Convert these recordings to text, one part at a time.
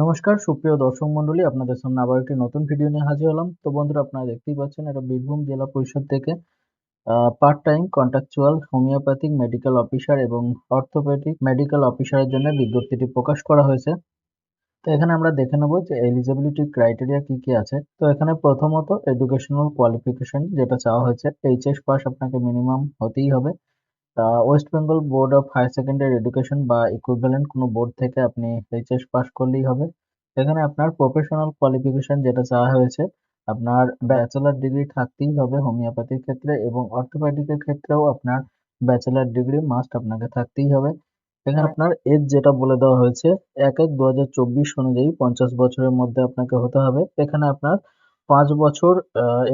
নমস্কার, সুপ্রিয় দর্শক মন্ডলী আপনাদের সামনে আবার একটি নতুন ভিডিও নিয়ে হাজির হলাম। তো বন্ধুরা, আপনারা দেখতেই পাচ্ছেন, এটা বীরভূম জেলা পরিষদ থেকে part time contractual homeopathic medical officer এবং অর্থোপেডিক মেডিকেল অফিসারের জন্য বিজ্ঞপ্তিটি প্রকাশ করা হয়েছে। তো এখানে আমরা দেখে নেব যে এলিজিবিলিটি ক্রাইটেরিয়া কি কি আছে। তো এখানে প্রথমত এডুকেশনাল কোয়ালিফিকেশন যেটা চাওয়া হয়েছে এইচএস পাস আপনাকে মিনিমাম হতেই হবে। West Bengal board of higher secondary education বা ইকুইভ্যালেন্ট কোনো বোর্ড থেকে আপনি এইচএস পাস করলেই হবে। এখানে আপনার প্রফেশনাল কোয়ালিফিকেশন যেটা চাওয়া হয়েছে আপনার ব্যাচেলার ডিগ্রি থাকতেই হবে হোমিওপ্যাথির ক্ষেত্রে এবং অর্থোপেডিকের ক্ষেত্রেও আপনার ব্যাচেলার ডিগ্রি মাস্ট আপনাকে থাকতেই হবে। এখানে আপনার এজ যেটা বলে দেওয়া হয়েছে এক এক দু অনুযায়ী পঞ্চাশ বছরের মধ্যে আপনাকে হতে হবে। এখানে আপনার পাঁচ বছর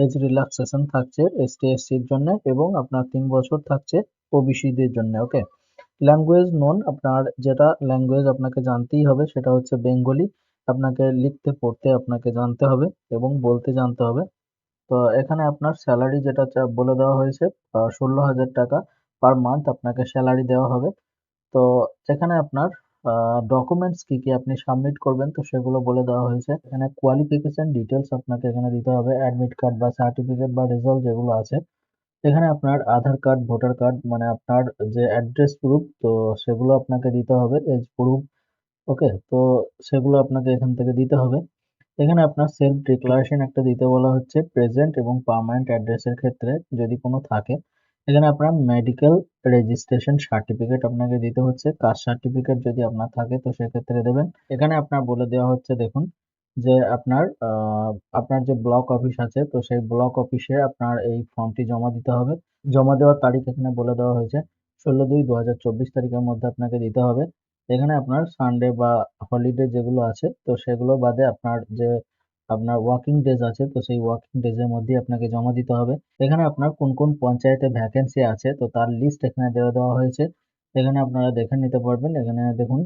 এজ রিল্যাক্সেশন থাকছে এসটি এসসির জন্য এবং আপনার তিন বছর থাকছে ওবিসিদের জন্য ওকে ল্যাঙ্গুয়েজ নন আপনার যেটা ল্যাঙ্গুয়েজ আপনাকে জানতেই হবে সেটা হচ্ছে বেঙ্গলি আপনাকে লিখতে, পড়তে আপনাকে জানতে হবে এবং বলতে জানতে হবে। তো এখানে আপনার স্যালারি যেটা বলে দেওয়া হয়েছে ষোলো হাজার টাকা পার মান্থ আপনাকে স্যালারি দেওয়া হবে। তো এখানে আপনার ডকুমেন্টস কি কি আপনি সাবমিট করবেন, তো সেগুলো বলে দেওয়া হয়েছে। এখানে কোয়ালিফিকেশন ডিটেলস আপনাকে এখানে দিতে হবে। অ্যাডমিট কার্ড বা সার্টিফিকেট বা রেজাল্ট যেগুলো আছে। এখানে আপনার আধার কার্ড ভোটার কার্ড মানে আপনার যে অ্যাড্রেস প্রুফ তো সেগুলো আপনাকে দিতে হবে এজ প্রুফ ওকে তো সেগুলো আপনাকে এখান থেকে দিতে হবে। এখানে আপনার সেলফ ডিক্লারেশন একটা দিতে বলা হচ্ছে প্রেজেন্ট এবং পার্মানেন্ট অ্যাড্রেসের ক্ষেত্রে যদি কোনো থাকে। এখানে আপনার মেডিকেল রেজিস্ট্রেশন সার্টিফিকেট আপনাকে দিতে হচ্ছে। কাস্ট সার্টিফিকেট যদি আপনার থাকে, তো সেক্ষেত্রে দেবেন। এখানে আপনার বলে দেওয়া হচ্ছে, দেখুন, যে আপনার আপনার যে ব্লক অফিস আছে, তো সেই ব্লক অফিসে আপনার এই ফর্মটি জমা দিতে হবে। জমা দেওয়ার তারিখ এখানে বলে দেওয়া হয়েছে, ষোলো দুই দু তারিখের মধ্যে আপনাকে দিতে হবে। এখানে আপনার সানডে বা হলিডে যেগুলো আছে, তো সেগুলো বাদে আপনার যে আপনার ওয়ার্কিং ডেজ আছে, তো সেই ওয়ার্কিং ডেজের মধ্যে আপনাকে জমা দিতে হবে। এখানে আপনার কোন কোন পঞ্চায়েতে ভ্যাকেন্সি আছে, তো তার লিস্ট এখানে দেওয়া দেওয়া হয়েছে। এখানে আপনারা দেখে নিতে পারবেন। এখানে দেখুন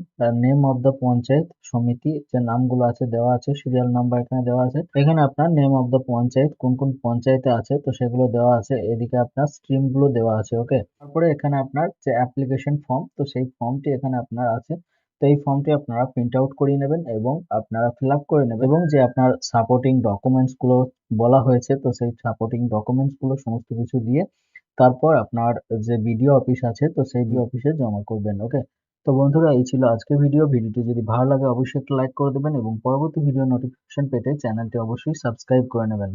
নেম অফ দ্য পঞ্চায়েত সমিতি যে নামগুলো আছে, দেওয়া আছে সিরিয়াল নাম্বার এখানে দেওয়া আছে। এখানে আপনার নেম অফ দ্য পঞ্চায়েত, কোন কোন পঞ্চায়েতে আছে, তো সেগুলো দেওয়া আছে। এদিকে আপনার স্ট্রিমগুলো দেওয়া আছে ওকে তারপরে এখানে আপনার যে অ্যাপ্লিকেশন ফর্ম তো সেই ফর্মটি এখানে আপনার আছে। তো ফর্মটি আপনারা প্রিন্ট আউট করিয়ে নেবেন এবং আপনারা ফিল আপ করে নেবেন এবং যে আপনার সাপোর্টিং ডকুমেন্টসগুলো বলা হয়েছে, তো সেই সাপোর্টিং ডকুমেন্টসগুলো সমস্ত কিছু দিয়ে তারপর আপনার যে বিডিও অফিস আছে, তো সেই বিডিও অফিসে জমা করবেন ওকে তো বন্ধুরা, এই ছিল আজকের ভিডিও ভিডিওটি যদি ভালো লাগে, অবশ্যই একটা লাইক করে দেবেন এবং পরবর্তী ভিডিও নোটিফিকেশন পেতে চ্যানেলটি অবশ্যই সাবস্ক্রাইব করে নেবেন।